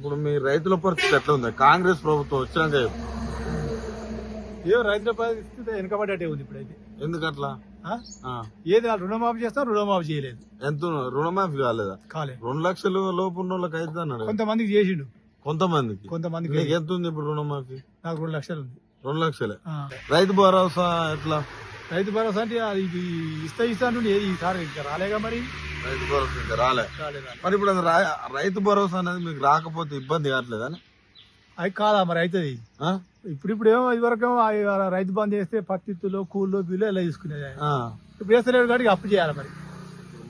ఇప్పుడు మీ రైతుల పరిస్థితి ఎట్లా ఉంది? కాంగ్రెస్ ప్రభుత్వం వచ్చాక చెప్పు. ఏం రైతుల పరిస్థితి వెనుకబడ్డట్టే ఉంది ఇప్పుడైతే. ఎందుకట్లా. ఏది రుణమాఫీ చేస్తారు రుణమాఫీ చేయలేదు? ఎంత రుణమాఫీ కాలేదా? కాలేదు రెండు లక్షలు లోపు ఉన్న వాళ్ళకి అయితే అన్నాడు కొంతమందికి చేసిండు. కొంతమందికి? కొంతమందికి ఎంత ఉంది ఇప్పుడు రుణమాఫీ? నాకు రెండు లక్షలు ఉంది. రెండు లక్షలే. రైతు భరోసా ఎట్లా? రైతు భరోసా అంటే అది ఇది ఇస్తా ఇస్తా అంటుండే ఏది ఈసారి ఇంకా రాలేగా మరి రైతు భరోసా ఇంకా రాలే. మరి ఇప్పుడు అది రా- రైతు భరోసా అనేది మీకు రాకపోతే ఇబ్బంది కావట్లేదా అది కాదా మరి అవుతుంది ఆ? ఇప్పుడు ఇప్పుడు ఏమో ఇదివరకు ఏమో ఆ రైతు బంద్ చేస్తే పత్తిత్తులో కూల్లో బిల్లు ఇలా తీసుకునేది ఆయన. ఆ. ఇప్పుడు వేస్తలేడు కాబట్టి అప్పు చేయాలి మరి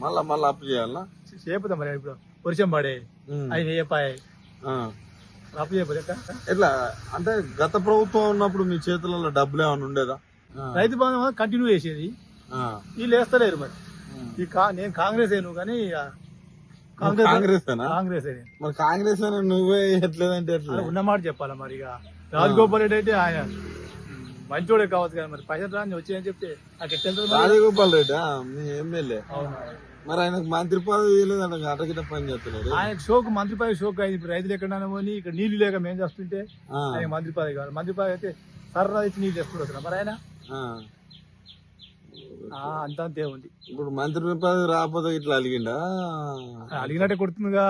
మళ్ళా మళ్ళా అప్పు చేయాలా చేపుతాం మరి ఇప్పుడు వర్షం పడే ఉమ్. ఆయన వేయపాయి ఆ. అప్పు చేయకపోతే ఎట్లా? అంటే గత ప్రభుత్వం ఉన్నప్పుడు మీ చేతులలో డబ్బులు ఏమైనా ఉండేదా. రైతు బంధు కంటిన్యూ చేసేది. వీళ్ళు వేస్తలేరు మరి. ఈ నేను కాంగ్రెస్ ఏను కానీ కాంగ్రెస్ కాంగ్రెస్ మరి కాంగ్రెస్ నువ్వే ఎట్లేదంటే ఎట్లా? ఉన్నమాట చెప్పాలా మరి ఇక? రాజగోపాల్ రెడ్డి అయితే ఆయన మంచోడే కావచ్చు కానీ మరి. పైసలు రాని వచ్చాయని చెప్తే? రాజగోపాల్ రెడ్డి మీ ఎమ్మెల్యే. మరి ఆయనకు మంత్రి పదవి అటగిట పని చేస్తున్నాడు ఆయన షోకు మంత్రి పదవి షోక్ అయింది. ఇప్పుడు రైతులు ఎక్కడ పోని ఇక్కడ నీళ్ళు లేక మేము చేస్తుంటే. ఆయన మంత్రి పదవి కావాలి. మంత్రి పదవి అయితే సర్రా ఇచ్చి నీళ్ళు తెచ్చుకుంటున్నా మరి ఆయన? అంతా అంతే ఉంది. ఇప్పుడు మంత్రి పదవి రాకపోతే ఇట్లా అలిగిండా? అడిగినట్టే కొడుతుందిగా.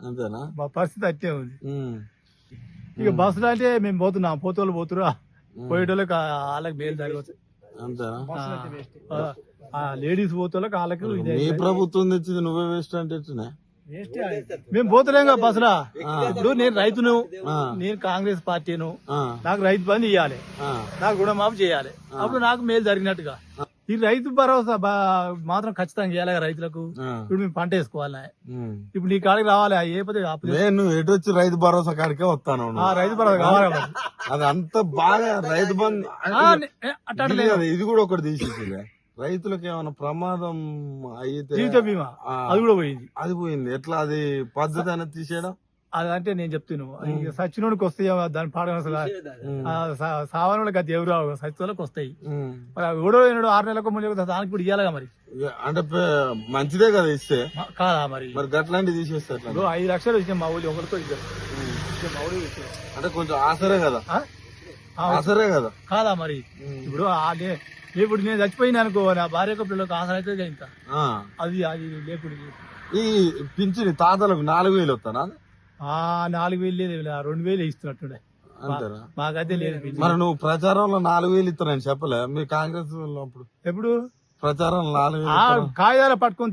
అంతేనా? మా పరిస్థితి అట్టే ఉంది. ఇక బస్సులు అంటే మేము పోతున్నాం. పోతోళ్ళు పోతురా. పోయేటోళ్ళకి వాళ్ళకి మేలు జరగవచ్చు లేడీస్ పోతోళ్ళకి వాళ్ళకి. నీ ప్రభుత్వం తెచ్చింది నువ్వే వేస్ట్ అంటే? మేము పోతలేం కదా బస్సులా? ఆ. ఇప్పుడు నేను రైతును. నేను కాంగ్రెస్ పార్టీను. నాకు రైతు బంధు ఇవ్వాలి. నాకు రుణమాఫీ చేయాలి. అప్పుడు నాకు మేలు జరిగినట్టుగా. ఈ రైతు భరోసా మాత్రం ఖచ్చితంగా కదా రైతులకు. ఇప్పుడు మేము పంట వేసుకోవాలి. ఇప్పుడు నీ కాడికి రావాలి ఏ పదే నేను ఎటు వచ్చి రైతు భరోసా కాడికే వస్తాను. రైతు భరోసా కావాలి. అది అంత బాగా రైతు బంధు ఇది కూడా ఒకటి తీసేసిలే. రైతులకు ఏమైనా ప్రమాదం అయితే జీవిత బీమా. అది కూడా పోయింది. అది పోయింది. ఎట్లా? అది పద్ధతి అనేది తీసేయడం? అది అంటే నేను చెప్తాను సచ్చినోడికి వస్తాయి దాని పాడన ఉమ్. సావనోళ్ళకి అది ఎవరు రావు. సచ్చినోళ్ళకి వస్తాయి. మరి అవి ఎవడో ఏనాడు ఆరు నెలలకు ముందు దానికి కూడా ఇవ్వాలిగా మరి. అంటే మంచిదే కదా ఇస్తే? కాదా మరి? మరి గట్లాంటివి తీసేస్తే ఎట్లా? ఇప్పుడు ఐదు లక్షలు ఇచ్చాం మా ఊళ్ళో ఒకరితో ఇద్దరు. ఉమ్. ఇచ్చాం, మా ఊళ్ళో ఇచ్చాం. అంటే కొంచెం ఆసరే కదా? ఆసరే కదా? కాదా మరి? ఇప్పుడు ఇప్పుడు నేను చచ్చిపోయినా అనుకో నా భార్య పిల్లలకు ఆసర అయితే ఆ. అది అది లేకుడు ఈ పింఛని తాతలకు నాలుగు వేలు వస్తానా? ఆ నాలుగు వేలు లేదు రెండు వేలు ఇస్తున్నట్టుండే అంతేనా? మాకైతే లేదు. మరి నువ్వు ప్రచారంలో నాలుగు వేలు ఇస్తానని చెప్పలే మీ కాంగ్రెస్ వాళ్ళు అప్పుడు. ఎప్పుడు? ప్రచారం నాలుగు ఆ. కాగితాలు పట్టుకొని